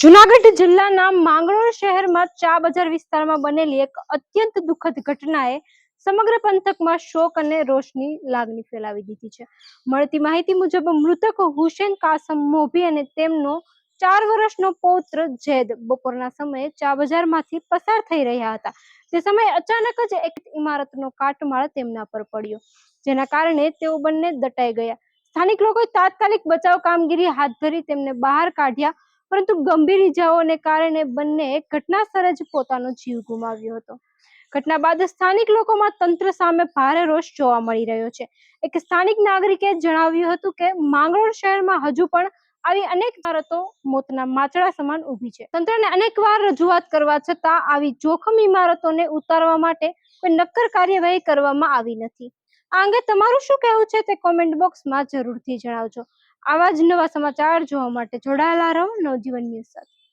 જુનાગઢ જિલ્લાના માંગરોળ શહેરમાં ચા બજાર વિસ્તારમાં બનેલી એક અત્યંત દુઃખદ ઘટનાએ સમગ્ર પંથકમાં શોક અને રોષની લાગણી ફેલાવી દીધી છે. મળતી માહિતી મુજબ મૃતક હુસેન કાસમ મોભી અને તેમનો ચાર વર્ષનો પૌત્ર જેદ બપોરના સમયે ચા બજારમાંથી પસાર થઈ રહ્યા હતા. તે સમયે અચાનક જ એક ઇમારતનો કાટમાળ તેમના પર પડ્યો, જેના કારણે તેઓ બંને દટાઈ ગયા. સ્થાનિક લોકોએ તાત્કાલિક બચાવ કામગીરી હાથ ધરી તેમને બહાર કાઢ્યા પરંતુ ગંભીર ઇજાઓને કારણે બંને ઘટના સ્થળે જ પોતાનો જીવ ગુમાવ્યો હતો. ઘટના બાદ સ્થાનિક લોકોમાં તંત્ર સામે ભારે રોષ જોવા મળી રહ્યો છે. એક સ્થાનિક નાગરિકે જણાવ્યું હતું કે, માંગરોળ શહેરમાં હજુ પણ આવી અનેક ઇમારતો મોતના માચડા સમાન ઊભી છે. તંત્રને અનેકવાર રજૂઆત કરવા છતાં આવી જોખમ ઇમારતોને ઉતારવા માટે કોઈ નક્કર કાર્યવાહી કરવામાં આવી નથી. આ અંગે તમારું શું કહેવું છે તે કોમેન્ટ બોક્સમાં જરૂરથી જણાવજો. આવા જ નવા સમાચાર જોવા માટે જોડાયેલા રહો. નવજીવન ન્યૂઝ સાથે.